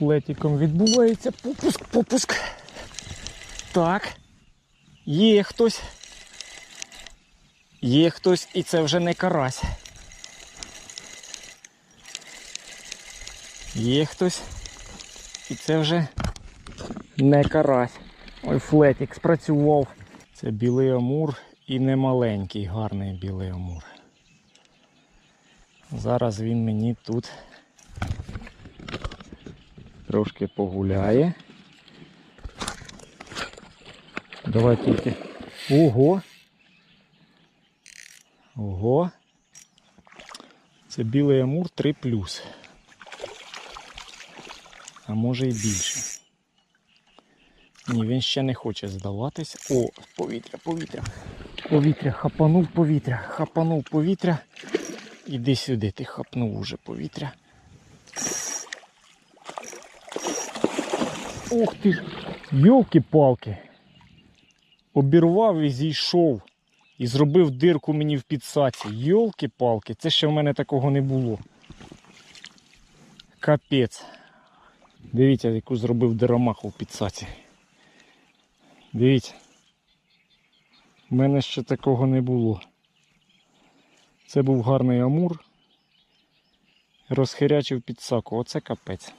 флетіком відбувається попуск, попуск. Так. Є хтось. Є хтось, і це вже не карась. Є хтось. І це вже не карась. Ой, флетік спрацював. Це білий амур і не маленький, гарний білий амур. Зараз він мені тут трошки погуляє. Давай тільки. Ого. Ого. Це білий амур 3 А може і більше. Ні, він ще не хоче здаватись. О, повітря, повітря. Повітря, хапанув повітря, хапанув повітря. Іди сюди, ти хапнув уже повітря. Ух ти ж, йолки-палки. Обірвав і зійшов. І зробив дирку мені в підсаці. Йолки-палки, це ще в мене такого не було. Капець. Дивіться, яку зробив диромаху в підсаці. Дивіться. У мене ще такого не було. Це був гарний амур. Розхирячив підсаку. Оце капець.